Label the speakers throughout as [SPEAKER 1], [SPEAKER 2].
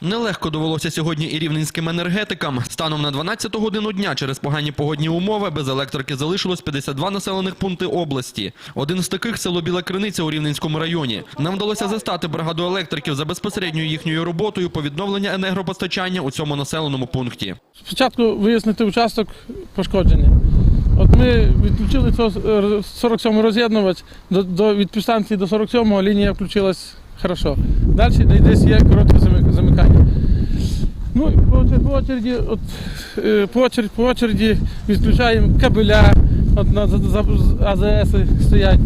[SPEAKER 1] Нелегко довелося сьогодні і рівненським енергетикам. Станом на 12 годину дня через погані погодні умови без електрики залишилось 52 населених пункти області. Один з таких село Біла Криниця у Рівненському районі. Нам вдалося застати бригаду електриків за безпосередньою їхньою роботою по відновленню енергопостачання у цьому населеному пункті.
[SPEAKER 2] Спочатку вияснити участок пошкоджений. От ми відключили цього е, 47 роз'єднувач до, до, від підстанції до 47-го лінія включилась хорошо. Далі десь є коротке замикання. Ну, по, очер- очереді, от, е, по, очереді, по очереді відключаємо кабеля, от на АЗС стоять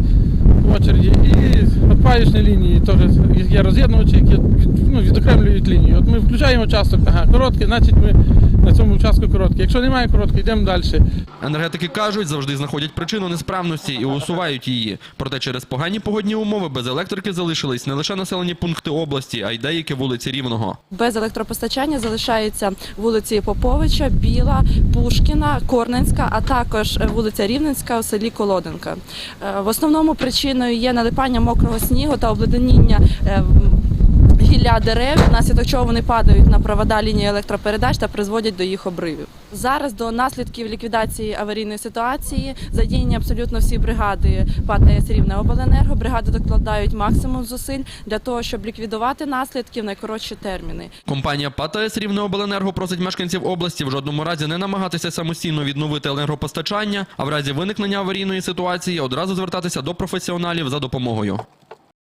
[SPEAKER 2] по очереді. І от паїчні лінії теж є роз'єднувачі, які ну, відокремлюють лінію. От ми включаємо участок, ага, короткий, значить ми на цьому участку короткий. Якщо немає короткий, йдемо далі.
[SPEAKER 1] Енергетики кажуть, завжди знаходять причину несправності і усувають її. Проте через погані погодні умови без електрики залишились не лише населені пункти області, а й деякі вулиці Рівного.
[SPEAKER 3] Без електропостачання залишаються вулиці Поповича, Біла, Пушкіна, Корненська, а також е, вулиця Рівненська у селі Колоденка. Е, В основному причиною є налипання мокрого снігу та обледеніння гілля дерев, внаслідок чого вони падають на провода лінії електропередач та призводять до їх обривів. Зараз до наслідків ліквідації аварійної ситуації задіяні абсолютно всі бригади ПАТ ТС Рівне Обленерго. Бригади докладають максимум зусиль для того, щоб ліквідувати наслідки в найкоротші терміни.
[SPEAKER 1] Компанія ПАТС Рівнеобленерго просить мешканців області в жодному разі не намагатися самостійно відновити енергопостачання, а в разі виникнення аварійної ситуації одразу звертатися до професіоналів за допомогою.